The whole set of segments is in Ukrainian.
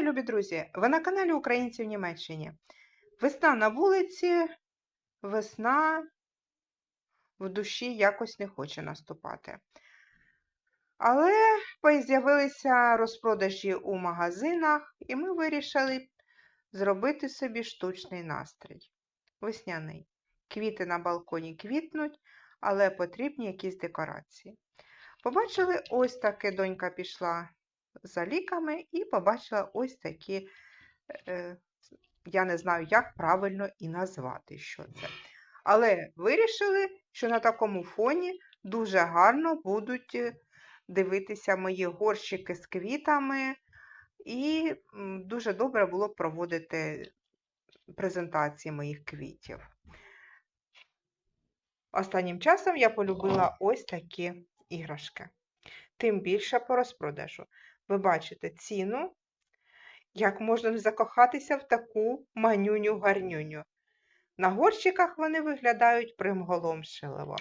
Вітаю, любі друзі! Ви на каналі Українці в Німеччині. Весна на вулиці, весна в душі якось не хоче наступати. Але з'явилися розпродажі у магазинах, і ми вирішили зробити собі штучний настрій. Весняний. Квіти на балконі квітнуть, але потрібні якісь декорації. Побачили, ось таке донька пішла за ліками і побачила ось такі, е, я не знаю, як правильно і назвати, що це. Але вирішили, що на такому фоні дуже гарно будуть е, дивитися мої горщики з квітами, і дуже добре було проводити презентації моїх квітів. Останнім часом я полюбила ось такі іграшки. Тим більше по розпродажу. Ви бачите ціну, як можна закохатися в таку манюню-гарнюню. На горщиках вони виглядають примголомшливо.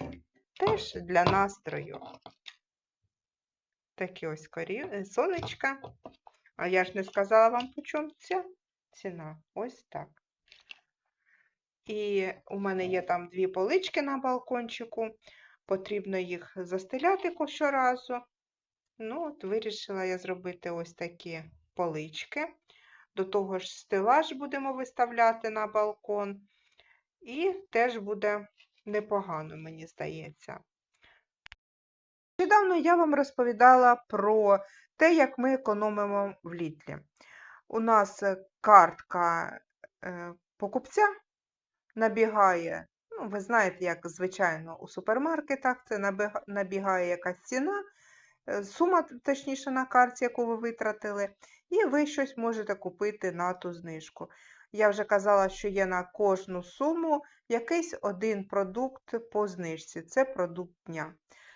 Теж для настрою. Такі ось корі... Е, сонечка. А я ж не сказала вам, по чому ця ціна. Ось так. І у мене є там дві полички на балкончику. Потрібно їх застеляти щоразу. Ну, от Вирішила я зробити ось такі полички. До того ж, стелаж будемо виставляти на балкон. І теж буде непогано, мені здається. Недавно я вам розповідала про те, як ми економимо в літлі. У нас картка е, покупця набігає, ну, ви знаєте, як звичайно у супермаркетах це набігає якась ціна. Е, сума, точніше, на карті, яку ви витратили, і ви щось можете купити на ту знижку. Я вже казала, що є на кожну суму якийсь один продукт по знижці. Це продукт дня.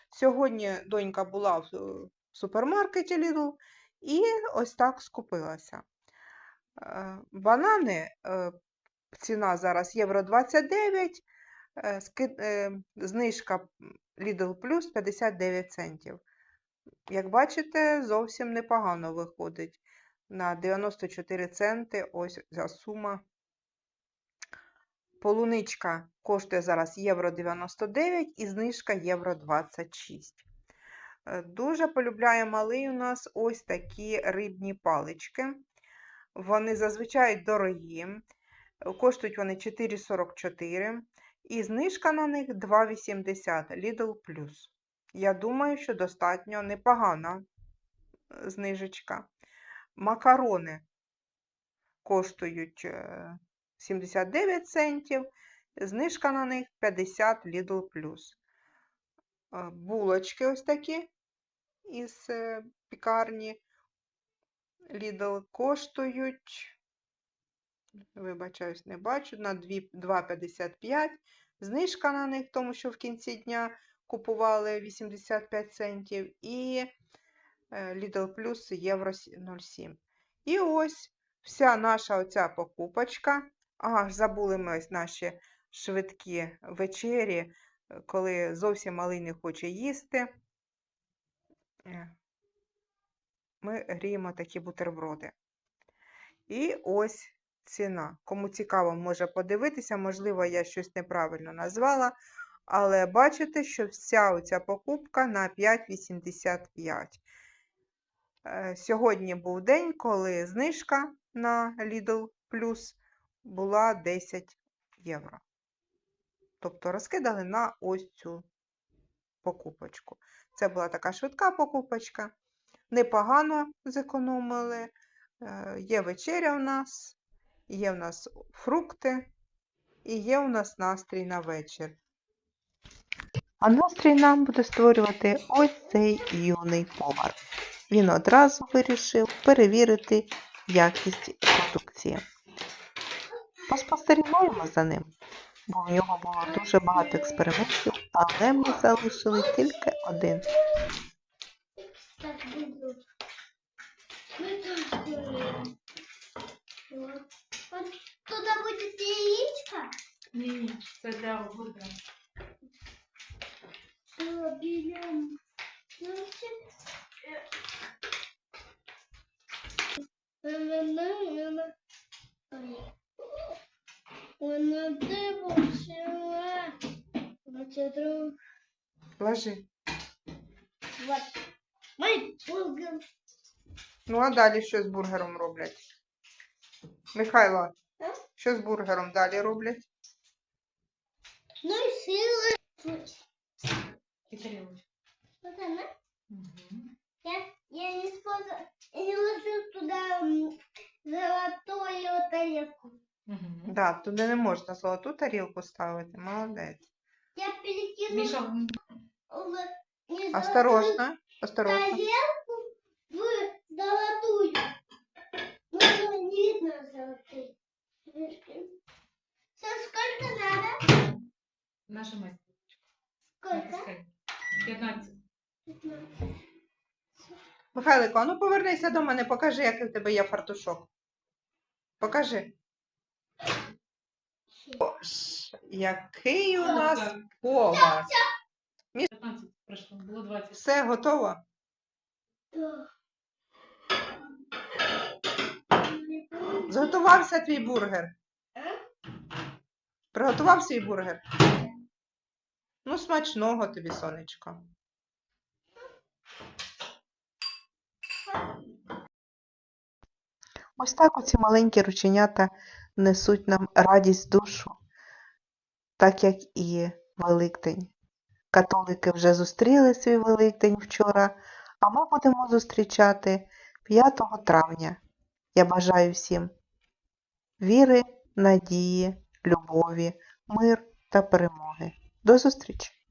Сьогодні донька була в е, супермаркеті Lidl і ось так скупилася. Е, банани, ціна зараз євро 29, знижка Lidl Plus 59 центів. Як бачите, зовсім непогано виходить. На 94 центи ось ця сума. Полуничка коштує зараз євро 99 і знижка євро 26. Е, дуже полюбляє малий у нас ось такі рибні палички. Вони зазвичай дорогі, коштують вони 4,44 і знижка на них 2,80 Lidl. Я думаю, що достатньо непогана е, знижечка. Макарони коштують 79 е, центів, знижка на них 50 Lidl. Е, булочки ось такі із пікарні Lidl коштують, вибачаюсь, не бачу, на 2,55. Знижка на них, тому що в кінці дня купували 85 центів, і е, Lidl Plus євро 0,7. І ось вся наша оця покупочка. Ага, забули ми ось наші швидкі вечері, коли зовсім малий не хоче їсти. Е, ми гріємо такі бутерброди. І ось ціна. Кому цікаво, може подивитися, можливо, я щось неправильно назвала. Але бачите, що вся оця покупка на 5,85. Е, сьогодні був день, коли знижка на Lidl Plus була 10 євро. Тобто розкидали на ось цю покупочку. Це була така швидка покупочка. Непогано зекономили. Е, є вечеря у нас, є у нас фрукти і є у нас настрій на вечір. А настрій нам буде створювати ось цей юний повар. Він одразу вирішив перевірити якість продукції. Поспостерігаємо за ним, бо в нього було дуже багато експериментів, але ми залишили тільки один. Тут буде яєчко? Ні, це для. Вона. Оце. Ложи. Вот. Бургер. Ну, а далі що з бургером роблять? Михайло, А? що з бургером далі роблять? Ну и сила. И тарелочку. Вот она. Мгм. Я, я не способ... Я не ложу туда м, золотую тарелку. Мгм. Да, туди не можна золоту тарілку ставити. Молодець. Я перекину Миша, м, в Осторожно, осторожно. тарелку в золотую. Ну, не видно золотые. Все, сколько надо? нажимай. Сколько? Натискай. 15. Михайлико, а ну повернися до мене, покажи, який в тебе є фартушок. Покажи. Який у нас повар. 15 прошло. Было 20. Все готово? Зготувався твій бургер. Приготував свій бургер? Ну, смачного тобі, сонечко. Ось так оці маленькі рученята несуть нам радість душу, так як і Великдень. Католики вже зустріли свій Великдень вчора, а ми будемо зустрічати 5 травня. Я бажаю всім віри, надії, любові, мир та перемоги. До зустрічі!